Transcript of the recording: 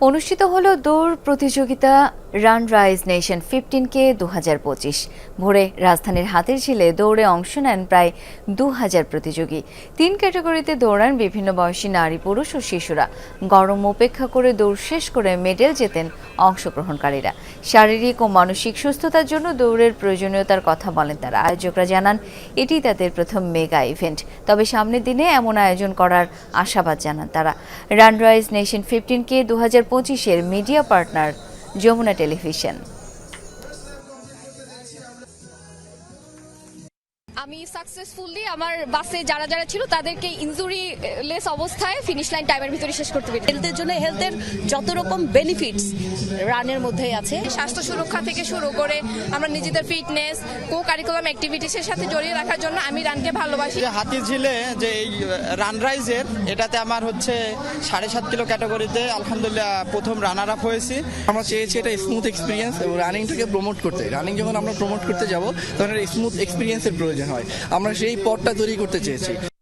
অনুষ্ঠিত হলো দৌড় প্রতিযোগিতা run rise nation fifteen K দু হাজার পঁচিশ। ভোরে রাজধানীর হাতের ঝিলে দৌড়ে অংশ নেন প্রায় দু হাজার প্রতিযোগী। তিন ক্যাটাগরিতে দৌড়ান বিভিন্ন বয়সী নারী পুরুষ ও শিশুরা। গরম উপেক্ষা করে দৌড় শেষ করে মেডেল জেতেন অংশগ্রহণকারীরা। শারীরিক ও মানসিক সুস্থতার জন্য দৌড়ের প্রয়োজনীয়তার কথা বলেন তারা। আয়োজকরা জানান, এটি তাদের প্রথম মেগা ইভেন্ট। তবে সামনের দিনে এমন আয়োজন করার আশাবাদ জানান তারা। রানরাইজ নেশন ফিফটিন কে দু হাজার পঁচিশের মিডিয়া পার্টনার যমুনা টেলিভিশন। আমি সাকসেসফুলি আমার বাসে যারা যারা ছিল তাদেরকে ইনজুরি লেস অবস্থায় ফিনিশ লাইন টাইমের ভিতরে শেষ করতে পেরেছি। হেলথের জন্য হেলথের যত রকম বেনিফিটস রানের মধ্যেই আছে। স্বাস্থ্য সুরক্ষা থেকে শুরু করে আমরা নিজেদের ফিটনেস কো কারিকুলাম অ্যাক্টিভিটিসের সাথে জড়িয়ে রাখার জন্য আমি রানকে ভালোবাসি। যে হাতির ঝিলে যে এই রানরাইজের এটাতে আমার হচ্ছে সাড়ে সাত কিলো ক্যাটাগরিতে আলহামদুলিল্লাহ প্রথম রানার আপ হয়েছি। আমরা চেয়েছি এটা স্মুথ এক্সপিরিয়েন্স এবং রানিংটাকে প্রমোট করতে। রানিং যখন আমরা প্রমোট করতে যাব তখন স্মুথ এক্সপিরিয়েন্সের প্রয়োজন। হয়। আমরা সেই পথটা তৈরি করতে চেয়েছি।